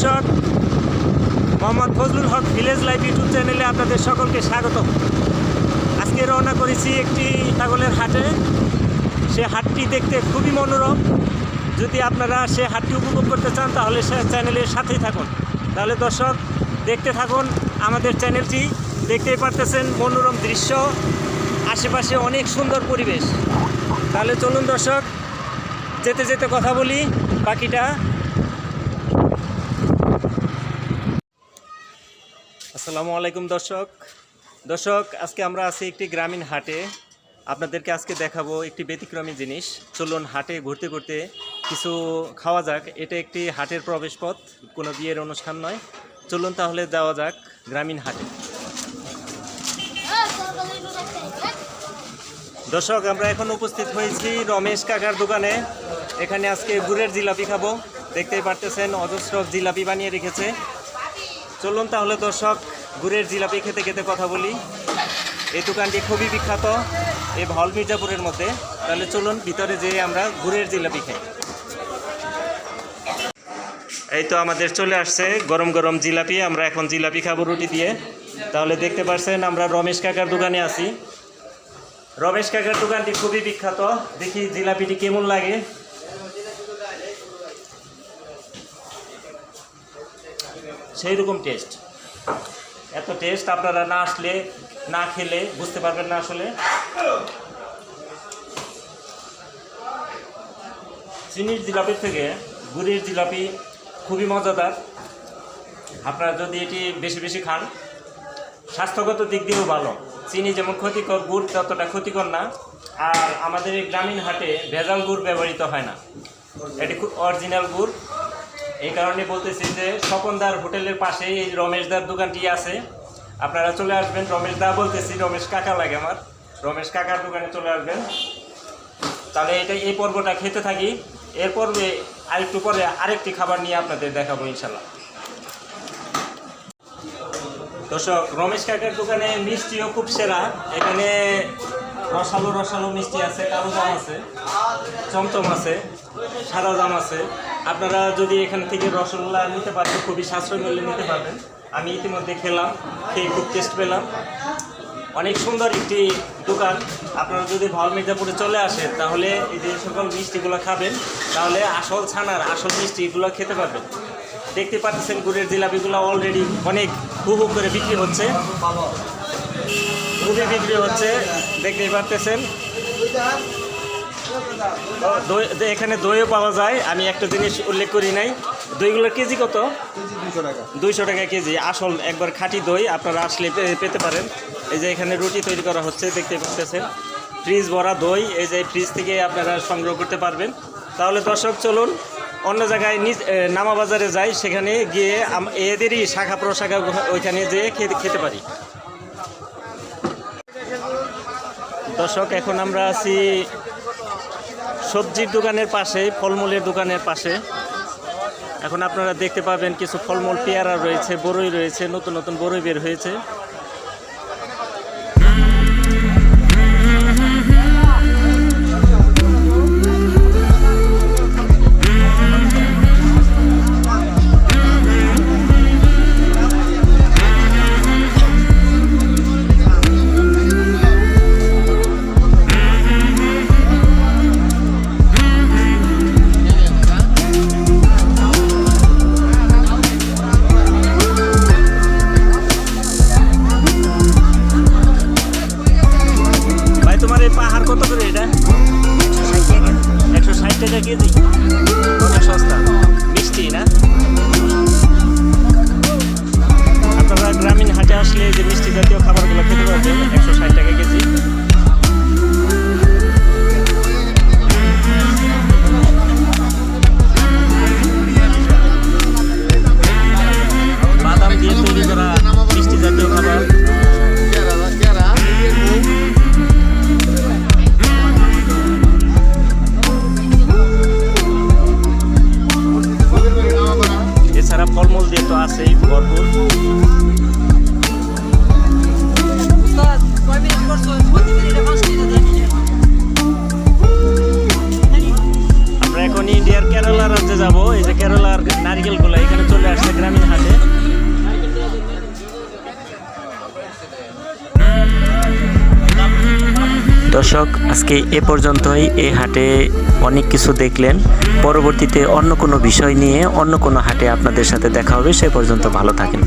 দর্শক Mohammad Fazlul Haque village life YouTube চ্যানেলে আপনাদের সকলকে স্বাগত আজকে রওনা করেছি একটি ছাগলের হাটে। সে হাটটি দেখতে খুবই মনোরম। যদি আপনারা সে হাটটি উপভোগ করতে চান, তাহলে সে চ্যানেলের সাথেই থাকুন। তাহলে দর্শক, দেখতে থাকুন আমাদের চ্যানেলটি। দেখতেই পারতেছেন মনোরম দৃশ্য। আশেপাশে অনেক সুন্দর পরিবেশ। তাহলে চলুন দর্শক, যেতে যেতে কথা বলি। বাকিটা আসসালামু আলাইকুম দর্শক। দর্শক, আজকে আমরা আছি একটি গ্রামীণ হাটে। আপনাদেরকে আজকে দেখাবো একটি ব্যতিক্রমী জিনিস। চলুন হাটে ঘুরতে ঘুরতে কিছু খাওয়া যাক। এটা একটি হাটের প্রবেশপথ, কোনো বিয়ের অনুষ্ঠান নয়। চলুন তাহলে যাওয়া যাক গ্রামীণ হাটে। দর্শক, আমরা এখন উপস্থিত হয়েছি রমেশ কাকার দোকানে। এখানে আজকে গুড়ের জিলাপি খাব। দেখতেই পারতেছেন, অজস্র জিলাপি বানিয়ে রেখেছে। চলুন তাহলে দর্শক, গুড়ের জিলাপি খেতে খেতে কথা বলি। এই দোকানটি খুবই বিখ্যাত, এই ভল মির্জাপুরের মধ্যে। তাহলে চলুন, ভিতরে যেয়ে আমরা গুড়ের জিলাপি খাই। এই তো আমাদের চলে আসছে গরম গরম জিলাপি। আমরা এখন জিলাপি খাব রুটি দিয়ে। তাহলে দেখতে পাচ্ছেন আমরা রমেশ কাকার দোকানে আছি। রমেশ কাকার দোকানটি খুবই বিখ্যাত। দেখি জিলাপিটি কেমন লাগে। সেই রকম টেস্ট। এত টেস্ট আপনারা না আসলে, না খেলে বুঝতে পারবেন না আসলে। চিনির জিলাপির থেকে গুড়ের জিলাপি খুবই মজাদার। আপনারা যদি এটি বেশি বেশি খান, স্বাস্থ্যগত দিক দিয়েও ভালো। চিনি যেমন ক্ষতিকর, গুড় ততটা ক্ষতিকর না। আর আমাদের এই গ্রামীণ হাটে ভেজাল গুড় ব্যবহৃত হয় না। এটি খুব অরিজিনাল গুড়। এই কারণে বলতেছি যে স্বপনদার হোটেলের পাশে এই রমেশদার দোকানটি আছে। আপনারা চলে আসবেন। রমেশ দা বলতেছি, রমেশ কাকা লাগে আমার। রমেশ কাকার দোকানে চলে আসবেন। তাহলে এটা এই পর্বটা খেতে থাকি। এর পর্বে আরেকটু পরে আরেকটি খাবার নিয়ে আপনাদের দেখাবো ইনশাল্লাহ দর্শক, রমেশ কাকার দোকানে মিষ্টিও খুব সেরা। এখানে রসালো রসালো মিষ্টি আছে, কালো জাম আছে, চমচম আছে, সাদা জাম আছে। আপনারা যদি এখান থেকে রসগোল্লা নিতে পারেন খুবই সাশ্রয় মূল্যে নিতে পারবেন। আমি ইতিমধ্যে খেলাম, খেয়ে খুব টেস্ট পেলাম। অনেক সুন্দর একটি দোকান। আপনারা যদি ভল মির্জাপুরে চলে আসেন, তাহলে এই যে সকল মিষ্টিগুলো খাবেন, তাহলে আসল ছানার আসল মিষ্টিগুলো খেতে পারবেন। দেখতে পাচ্ছেন, গুড়ের জিলাপিগুলো অলরেডি অনেক হু হু করে বিক্রি হচ্ছে। খুবই বিক্রি হচ্ছে। দেখতেই পারতেছেন। এখানে দইও পাওয়া যায়। আমি একটা জিনিস উল্লেখ করি নাই। দইগুলোর কেজি কত? দুইশো টাকা কেজি। আসল একবার খাঁটি দই আপনারা আসলে পেতে পারেন। এই যে এখানে রুটি তৈরি করা হচ্ছে, দেখতে পাচ্ছেন। ফ্রিজ ভরা দই, এই যে ফ্রিজ থেকে আপনারা সংগ্রহ করতে পারবেন। তাহলে দর্শক, চলুন অন্য জায়গায় নিজ নামা বাজারে যাই। সেখানে গিয়ে এদেরই শাখা প্রশাখা ওইখানে যেয়ে খেতে খেতে পারি। দর্শক, এখন আমরা আছি সবজির দোকানের পাশে, ফলমূলের দোকানের পাশে। এখন আপনারা দেখতে পাবেন কিছু ফলমূল পেয়ারা রয়েছে বড়ই রয়েছে, নতুন নতুন বড়ই বের হয়েছে। তোমার এই পাহাড় কত করে এটা? একশো ষাট টাকা কেজি। অনেক সস্তা? মিষ্টি, না? আপনারা গ্রামীণ হাটে আসলে যে মিষ্টি জাতীয় খাবারগুলো খেতে পারবেন, একশো রাজ্যে যাব। এই যে কেরালার নারকেলগুলো এখানে চলে আসছে গ্রামীণ হাটে। দর্শক, আজকে এ পর্যন্তই। এই হাটে অনেক কিছু দেখলেন। পরবর্তীতে অন্য কোনো বিষয় নিয়ে অন্য কোনো হাটে আপনাদের সাথে দেখা হবে। সে পর্যন্ত ভালো থাকেন।